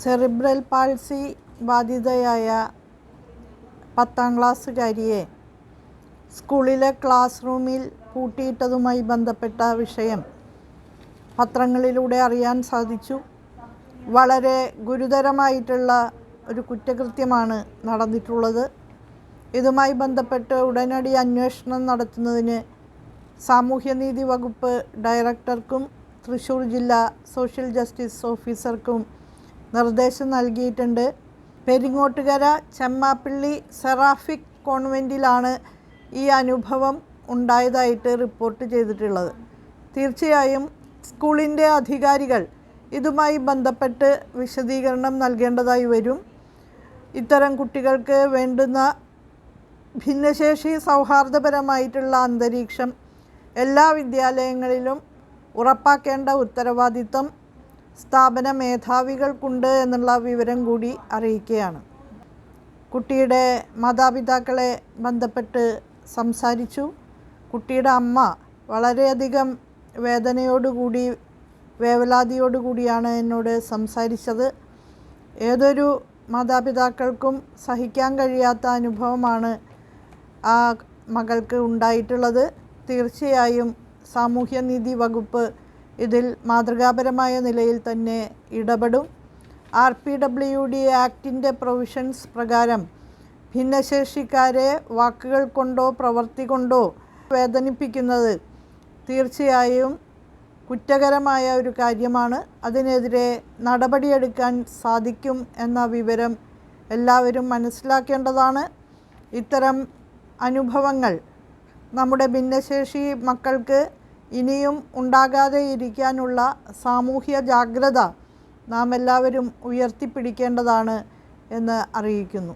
Cerebral palsy ബാധിതയായ പത്താം ക്ലാസ്സുകാരിയെ സ്കൂളിലെ class റൂമിൽ പൂട്ടിയിട്ടതുമായി ബന്ധപ്പെട്ട വിഷയം പത്രങ്ങളിലൂടെ അറിയാൻ സാധിച്ചു. വളരെ ഗുരുതരമായിട്ടുള്ള ഒരു കുറ്റകൃത്യമാണ് നടന്നിട്ടുള്ളത്. ഇതുമായി ബന്ധപ്പെട്ട് ഉടനടി അന്വേഷണം നടത്തുന്നതിന് സാമൂഹ്യനീതി വകുപ്പ് ഡയറക്ടർക്കും തൃശ്ശൂർ ജില്ലാ സോഷ്യൽ ജസ്റ്റിസ് ഓഫീസർക്കും നിർദ്ദേശം നൽകിയിട്ടുണ്ട്. പെരിങ്ങോട്ടുകര ചെമ്മാപ്പിള്ളി സെറാഫിക് കോൺവെന്റിലാണ് ഈ അനുഭവം ഉണ്ടായതായിട്ട് റിപ്പോർട്ട് ചെയ്തിട്ടുള്ളത്. തീർച്ചയായും സ്കൂളിന്റെ അധികാരികൾ ഇതുമായി ബന്ധപ്പെട്ട് വിശദീകരണം നൽകേണ്ടതായി വരും. ഇത്തരം കുട്ടികൾക്ക് വേണ്ടുന്ന ഭിന്നശേഷി സൗഹാർദ്ദപരമായിട്ടുള്ള അന്തരീക്ഷം എല്ലാ വിദ്യാലയങ്ങളിലും ഉറപ്പാക്കേണ്ട ഉത്തരവാദിത്വം സ്ഥാപന മേധാവികൾക്കുണ്ട് എന്നുള്ള വിവരം കൂടി അറിയിക്കുകയാണ്. കുട്ടിയുടെ മാതാപിതാക്കളെ ബന്ധപ്പെട്ട് സംസാരിച്ചു. കുട്ടിയുടെ അമ്മ വളരെയധികം വേദനയോടുകൂടി വേവലാതിയോടുകൂടിയാണ് എന്നോട് സംസാരിച്ചത്. ഏതൊരു മാതാപിതാക്കൾക്കും സഹിക്കാൻ കഴിയാത്ത അനുഭവമാണ് ആ മകൾക്ക് ഉണ്ടായിട്ടുള്ളത്. തീർച്ചയായും സാമൂഹ്യനീതി വകുപ്പ് ഇതിൽ മാതൃകാപരമായ നിലയിൽ തന്നെ ഇടപെടും. ആർ പി ഡബ്ല്യു ഡി ആക്ടിന്റെ പ്രൊവിഷൻസ് പ്രകാരം ഭിന്നശേഷിക്കാരെ വാക്കുകൾ കൊണ്ടോ പ്രവൃത്തി കൊണ്ടോ വേദനിപ്പിക്കുന്നത് തീർച്ചയായും കുറ്റകരമായ ഒരു കാര്യമാണ്. അതിനെതിരെ നടപടിയെടുക്കാൻ സാധിക്കും എന്ന വിവരം എല്ലാവരും മനസ്സിലാക്കേണ്ടതാണ്. ഇത്തരം അനുഭവങ്ങൾ നമ്മുടെ ഭിന്നശേഷി മക്കൾക്ക് ഇനിയും ഉണ്ടാകാതെ ഇരിക്കാനുള്ള സാമൂഹ്യ ജാഗ്രത നാം എല്ലാവരും ഉയർത്തിപ്പിടിക്കേണ്ടതാണ് എന്ന് അറിയിക്കുന്നു.